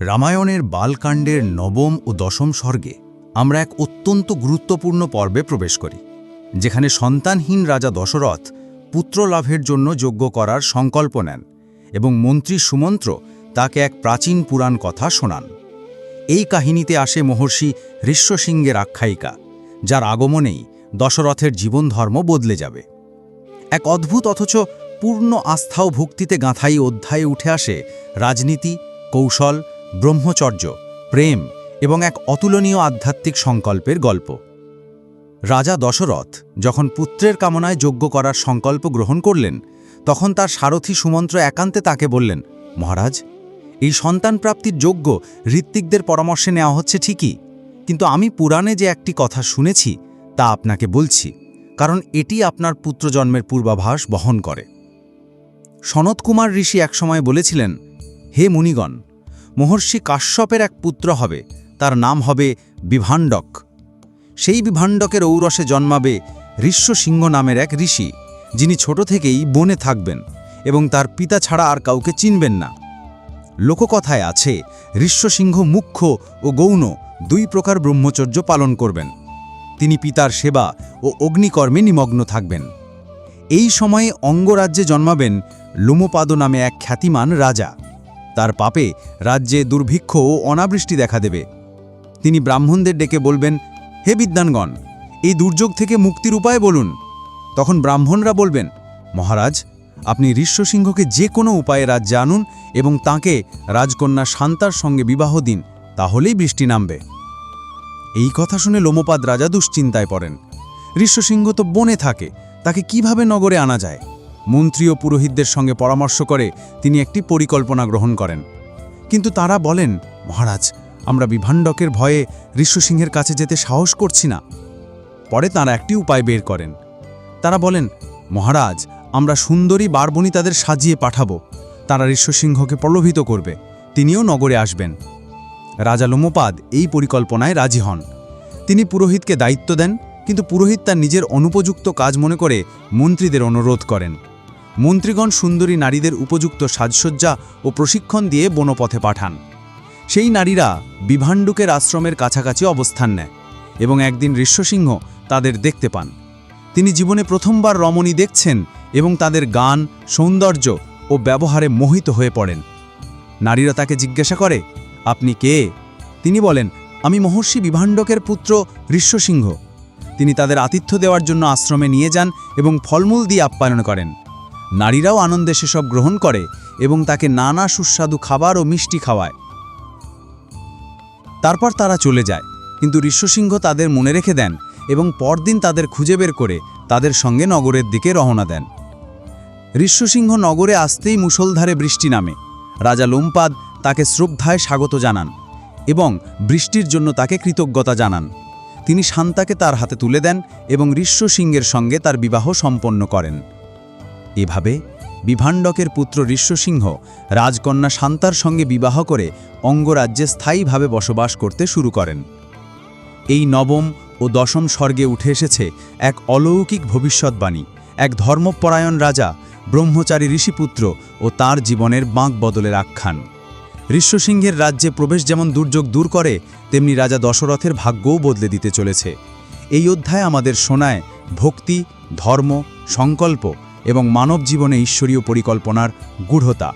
রামায়ণের বালকাণ্ডের নবম ও দশম স্বর্গে আমরা এক অত্যন্ত গুরুত্বপূর্ণ পর্বে প্রবেশ করি, যেখানে সন্তানহীন রাজা দশরথ পুত্র লাভের জন্য যোগ্য করার সংকল্প নেন এবং মন্ত্রী সুমন্ত্র তাকে এক প্রাচীন পুরাণ কথা শোনান। এই কাহিনীতে আসে মহর্ষি ঋষ্যসিংহের আখ্যায়িকা, যার আগমনেই দশরথের জীবনধর্ম বদলে যাবে। এক অদ্ভুত অথচ পূর্ণ আস্থা ও ভক্তিতে গাঁথাই অধ্যায়ে উঠে আসে রাজনীতি, কৌশল, ব্রহ্মচর্য, প্রেম এবং এক অতুলনীয় আধ্যাত্মিক সংকল্পের গল্প। রাজা দশরথ যখন পুত্রের কামনায় যজ্ঞ করার সংকল্প গ্রহণ করলেন, তখন তার সারথী সুমন্ত্র একান্তে তাকে বললেন, মহারাজ, এই সন্তান প্রাপ্তির যোগ্য ঋত্বিকদের পরামর্শে নেওয়া হচ্ছে ঠিকই, কিন্তু আমি পুরাণে যে একটি কথা শুনেছি, তা আপনাকে বলছি। কারণ এটি আপনার পুত্র জন্মের পূর্বাভাস বহন করে। সনত কুমার ঋষি একসময় বলেছিলেন, হে মুনিগণ, মহর্ষি কাশ্যপের এক পুত্র হবে, তার নাম হবে বিভাণ্ডক। সেই বিভাণ্ডকের ঔরসে জন্মাবে ঋষ্যসিংহ নামের এক ঋষি, যিনি ছোট থেকেই বনে থাকবেন এবং তার পিতা ছাড়া আর কাউকে চিনবেন না। লোককথায় আছে ঋষ্যসিংহ মুখ্য ও গৌণ দুই প্রকার ব্রহ্মচর্য পালন করবেন। তিনি পিতার সেবা ও অগ্নিকর্মে নিমগ্ন থাকবেন। এই সময়ে অঙ্গরাজ্যে জন্মাবেন লোমপাদ নামে এক খ্যাতিমান রাজা। তার পাপে রাজ্যে দুর্ভিক্ষ ও অনাবৃষ্টি দেখা দেবে। তিনি ব্রাহ্মণদের ডেকে বলবেন, হে বিদ্যানগণ এই দুর্যোগ থেকে মুক্তির উপায় বলুন। তখন ব্রাহ্মণরা বলবেন, মহারাজ, আপনি ঋষ্যসিংহকে যে কোনো উপায়ে রাজ্যে আনুন এবং তাকে রাজকন্যা শান্তার সঙ্গে বিবাহ দিন, তাহলেই বৃষ্টি নামবে। এই কথা শুনে লোমপাদ রাজা দুশ্চিন্তায় পড়েন। ঋষ্যসিংহ তো বনে থাকে, তাকে কীভাবে নগরে আনা যায়? মন্ত্রী ও পুরোহিতদের সঙ্গে পরামর্শ করে তিনি একটি পরিকল্পনা গ্রহণ করেন। কিন্তু তারা বলেন, মহারাজ, আমরা বিভাণ্ডকের ভয়ে ঋষ্যসিংহের কাছে যেতে সাহস করছি না। পরে তারা একটি উপায় বের করেন। তারা বলেন, মহারাজ, আমরা সুন্দরী বারবণী তাদের সাজিয়ে পাঠাবো। তারা ঋষ্যসিংহকে প্রলোভিত করবে। তিনিও নগরে আসবেন। রাজা লোমোপাদ এই পরিকল্পনায় রাজি হন। তিনি পুরোহিতকে দায়িত্ব দেন, কিন্তু পুরোহিত তার নিজের অনুপযুক্ত কাজ মনে করে মন্ত্রীদের অনুরোধ করেন। মন্ত্রীগণ সুন্দরী নারীদের উপযুক্ত সাজসজ্জা ও প্রশিক্ষণ দিয়ে বনপথে পাঠান। সেই নারীরা বিভাণ্ডুকের আশ্রমের কাছাকাছি অবস্থান নেয় এবং একদিন ঋষ্যসিংহ তাদের দেখতে পান। তিনি জীবনে প্রথমবার রমণী দেখছেন এবং তাদের গান, সৌন্দর্য ও ব্যবহারে মোহিত হয়ে পড়েন। নারীরা তাকে জিজ্ঞাসা করে আপনি কে? তিনি বলেন, আমি মহর্ষি বিভাণ্ডকের পুত্র ঋষ্যসিংহ। তিনি তাদের আতিথ্য দেওয়ার জন্য আশ্রমে নিয়ে যান এবং ফলমূল দিয়ে আপ্যায়ন করেন। নারীরাও আনন্দে সেসব গ্রহণ করে এবং তাকে নানা সুস্বাদু খাবার ও মিষ্টি খাওয়ায়। তারপর তারা চলে যায়, কিন্তু ঋষ্যসিংহ তাদের মনে রেখে দেন এবং পরদিন তাদের খুঁজে বের করে তাদের সঙ্গে নগরের দিকে রওনা দেন। ঋষ্যসিংহ নগরে আসতেই মুষলধারে বৃষ্টি নামে। রাজা লোমপাদ তাকে শ্রদ্ধায় স্বাগত জানান এবং বৃষ্টির জন্য তাকে কৃতজ্ঞতা জানান। তিনি শান্তাকে তার হাতে তুলে দেন এবং ঋষ্যসিংহের সঙ্গে তার বিবাহ সম্পন্ন করেন। এভাবে বিভাণ্ডকের পুত্র ঋষ্যসিংহ রাজকন্যা শান্তার সঙ্গে বিবাহ করে অঙ্গরাজ্যে স্থায়ীভাবে বসবাস করতে শুরু করেন। এই নবম ও দশম স্বর্গে উঠে এসেছে এক অলৌকিক ভবিষ্যৎবাণী, এক ধর্মপরায়ণ রাজা, ব্রহ্মচারী ঋষিপুত্র ও তার জীবনের বাঁক বদলের আখ্যান। ঋষ্যসিংহের রাজ্যে প্রবেশ যেমন দুর্যোগ দূর করে, তেমনি রাজা দশরথের ভাগ্যও বদলে দিতে চলেছে। এই অধ্যায় আমাদের শোনায় ভক্তি, ধর্ম, সংকল্প এবং মানব জীবনে ঈশ্বরীয় পরিকল্পনার গূঢ়তা।